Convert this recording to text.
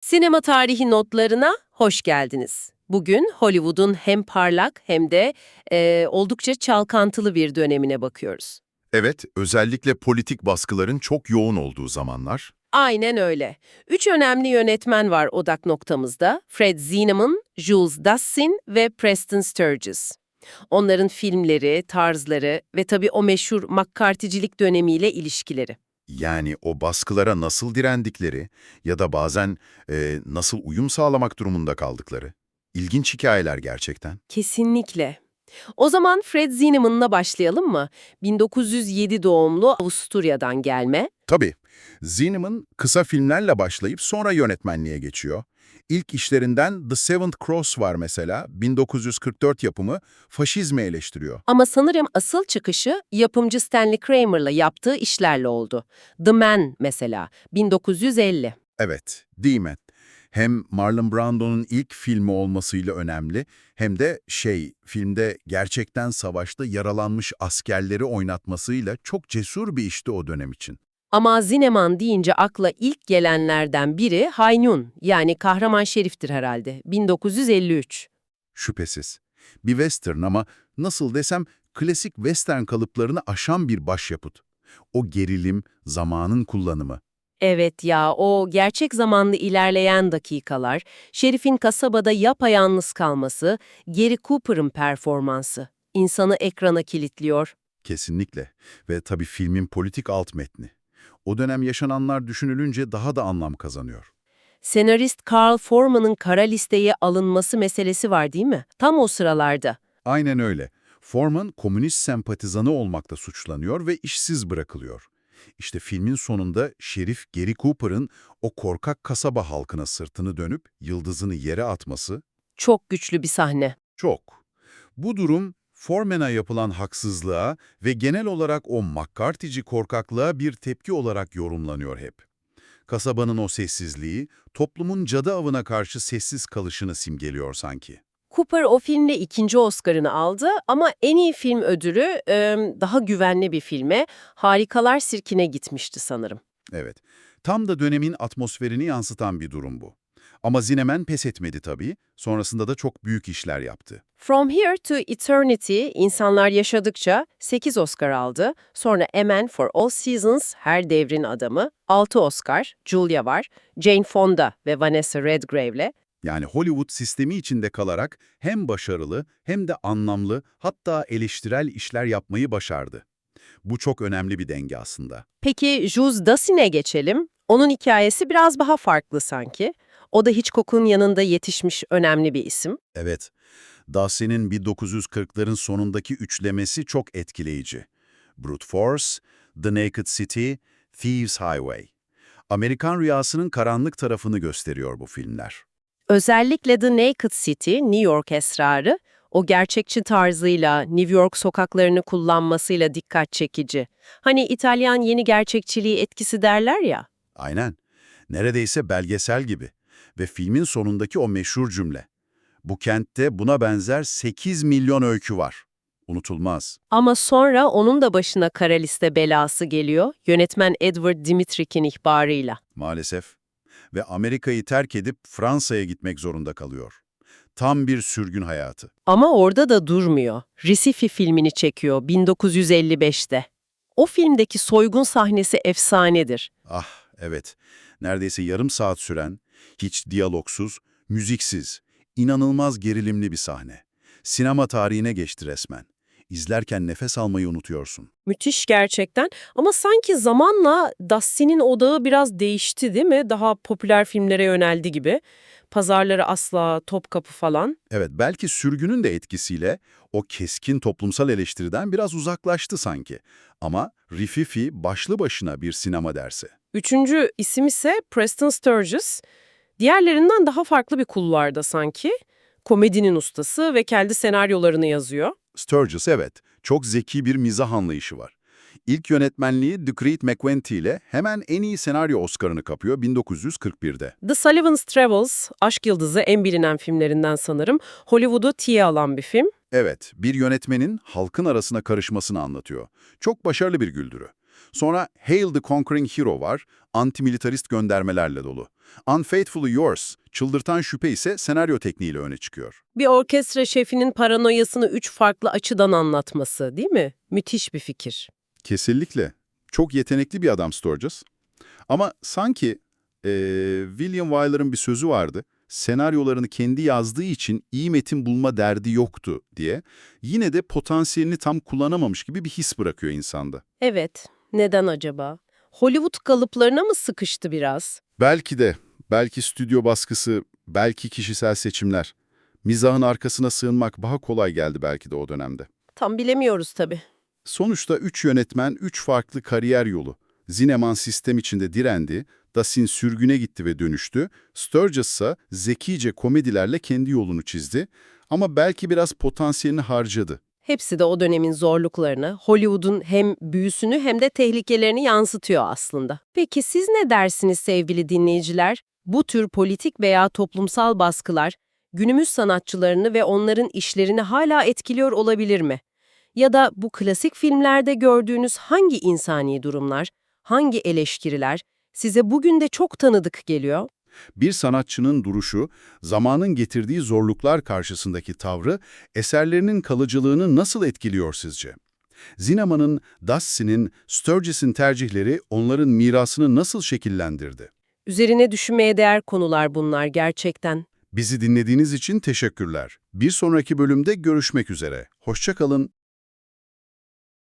Sinema tarihi notlarına hoş geldiniz. Bugün Hollywood'un hem parlak hem de e, oldukça çalkantılı bir dönemine bakıyoruz. Evet, özellikle politik baskıların çok yoğun olduğu zamanlar. Aynen öyle. Üç önemli yönetmen var odak noktamızda. Fred Zinnemann, Jules Dassin ve Preston Sturges. Onların filmleri, tarzları ve tabii o meşhur McCarthy'cilik dönemiyle ilişkileri. Yani o baskılara nasıl direndikleri ya da bazen e, nasıl uyum sağlamak durumunda kaldıkları. İlginç hikayeler gerçekten. Kesinlikle. O zaman Fred Zinnamann'la başlayalım mı? 1907 doğumlu Avusturya'dan gelme. Tabii, Zinnemann kısa filmlerle başlayıp sonra yönetmenliğe geçiyor. İlk işlerinden The Seventh Cross var mesela, 1944 yapımı, faşizmi eleştiriyor. Ama sanırım asıl çıkışı yapımcı Stanley Kramer'la yaptığı işlerle oldu. The Man mesela, 1950. Evet, mi? Hem Marlon Brando'nun ilk filmi olmasıyla önemli, hem de şey, filmde gerçekten savaşta yaralanmış askerleri oynatmasıyla çok cesur bir işti o dönem için. Ama Zinnemann deyince akla ilk gelenlerden biri Haynun yani Kahraman Şerif'tir herhalde, 1953. Şüphesiz. Bir western ama nasıl desem klasik western kalıplarını aşan bir başyapıt. O gerilim, zamanın kullanımı. Evet ya, o gerçek zamanlı ilerleyen dakikalar, Şerif'in kasabada yapayalnız kalması, Gary Cooper'ın performansı, insanı ekrana kilitliyor. Kesinlikle. Ve tabii filmin politik alt metni. O dönem yaşananlar düşünülünce daha da anlam kazanıyor. Senarist Carl Forman'ın kara listeye alınması meselesi var değil mi? Tam o sıralarda. Aynen öyle. Foreman komünist sempatizanı olmakta suçlanıyor ve işsiz bırakılıyor. İşte filmin sonunda Şerif Gary Cooper'ın o korkak kasaba halkına sırtını dönüp yıldızını yere atması Çok güçlü bir sahne. çok. Bu durum Foreman'a yapılan haksızlığa ve genel olarak o McCarthy'ci korkaklığa bir tepki olarak yorumlanıyor hep. Kasabanın o sessizliği, toplumun cadı avına karşı sessiz kalışını simgeliyor sanki. Cooper o filmle ikinci Oscar'ını aldı ama en iyi film ödülü daha güvenli bir filme Harikalar Sirkine gitmişti sanırım. Evet, tam da dönemin atmosferini yansıtan bir durum bu. Ama Zinemen pes etmedi tabii, sonrasında da çok büyük işler yaptı. From Here to Eternity, insanlar yaşadıkça 8 Oscar aldı. Sonra A Man for All Seasons, Her Devrin Adamı, 6 Oscar, Julia var, Jane Fonda ve Vanessa Redgrave'le. Yani Hollywood sistemi içinde kalarak hem başarılı hem de anlamlı hatta eleştirel işler yapmayı başardı. Bu çok önemli bir denge aslında. Peki Jules Dassin'e geçelim. Onun hikayesi biraz daha farklı sanki. O da Hitchcock'un yanında yetişmiş önemli bir isim. Evet, Dassin'in 1940'ların sonundaki üçlemesi çok etkileyici. Brute Force, The Naked City, Thieves Highway. Amerikan rüyasının karanlık tarafını gösteriyor bu filmler. Özellikle The Naked City, New York esrarı, o gerçekçi tarzıyla, New York sokaklarını kullanmasıyla dikkat çekici. Hani İtalyan yeni gerçekçiliği etkisi derler ya. Aynen, neredeyse belgesel gibi. Ve filmin sonundaki o meşhur cümle. Bu kentte buna benzer 8 milyon öykü var. Unutulmaz. Ama sonra onun da başına kara liste belası geliyor, yönetmen Edward Dimitrik'in ihbarıyla. Maalesef. Ve Amerika'yı terk edip Fransa'ya gitmek zorunda kalıyor. Tam bir sürgün hayatı. Ama orada da durmuyor. Recife filmini çekiyor 1955'te. O filmdeki soygun sahnesi efsanedir. Ah, evet. Neredeyse yarım saat süren, hiç diyalogsuz, müziksiz, inanılmaz gerilimli bir sahne. Sinema tarihine geçti resmen. İzlerken nefes almayı unutuyorsun. Müthiş gerçekten ama sanki zamanla Dustin'in odağı biraz değişti değil mi? Daha popüler filmlere yöneldi gibi. Pazarları asla, Topkapı falan. Evet, belki sürgünün de etkisiyle o keskin toplumsal eleştiriden biraz uzaklaştı sanki. Ama Rififi başlı başına bir sinema dersi. Üçüncü isim ise Preston Sturges. Diğerlerinden daha farklı bir kulvarda sanki. Komedinin ustası ve kendi senaryolarını yazıyor. Sturges evet, çok zeki bir mizah anlayışı var. İlk yönetmenliği Decreed McVenty ile hemen en iyi senaryo Oscar'ını kapıyor 1941'de. The Sullivan's Travels, Aşk Yıldızı en bilinen filmlerinden sanırım. Hollywood'u tiye alan bir film. Evet, bir yönetmenin halkın arasına karışmasını anlatıyor. Çok başarılı bir güldürü. Sonra Hail the Conquering Hero var, antimilitarist göndermelerle dolu. Unfaithfully Yours, çıldırtan şüphe ise senaryo tekniğiyle öne çıkıyor. Bir orkestra şefinin paranoyasını üç farklı açıdan anlatması değil mi? Müthiş bir fikir. Kesinlikle. Çok yetenekli bir adam Sturges. Ama sanki eee, William Wyler'ın bir sözü vardı. Senaryolarını kendi yazdığı için iyi metin bulma derdi yoktu diye. Yine de potansiyelini tam kullanamamış gibi bir his bırakıyor insanda. Evet, neden acaba? Hollywood kalıplarına mı sıkıştı biraz? Belki de, belki stüdyo baskısı, belki kişisel seçimler. Mizahın arkasına sığınmak daha kolay geldi belki de o dönemde. Tam bilemiyoruz tabii. Sonuçta üç yönetmen üç farklı kariyer yolu. Zineman sistem içinde direndi, Dassin sürgüne gitti ve dönüştü, Sturges ise zekice komedilerle kendi yolunu çizdi ama belki biraz potansiyelini harcadı. Hepsi de o dönemin zorluklarını, Hollywood'un hem büyüsünü hem de tehlikelerini yansıtıyor aslında. Peki siz ne dersiniz sevgili dinleyiciler? Bu tür politik veya toplumsal baskılar günümüz sanatçılarını ve onların işlerini hala etkiliyor olabilir mi? Ya da bu klasik filmlerde gördüğünüz hangi insani durumlar, hangi eleştiriler size bugün de çok tanıdık geliyor? Bir sanatçının duruşu, zamanın getirdiği zorluklar karşısındaki tavrı, eserlerinin kalıcılığını nasıl etkiliyor sizce? Zinema'nın, Dassin'in, Sturges'in tercihleri onların mirasını nasıl şekillendirdi? Üzerine düşünmeye değer konular bunlar gerçekten. Bizi dinlediğiniz için teşekkürler. Bir sonraki bölümde görüşmek üzere. Hoşça kalın.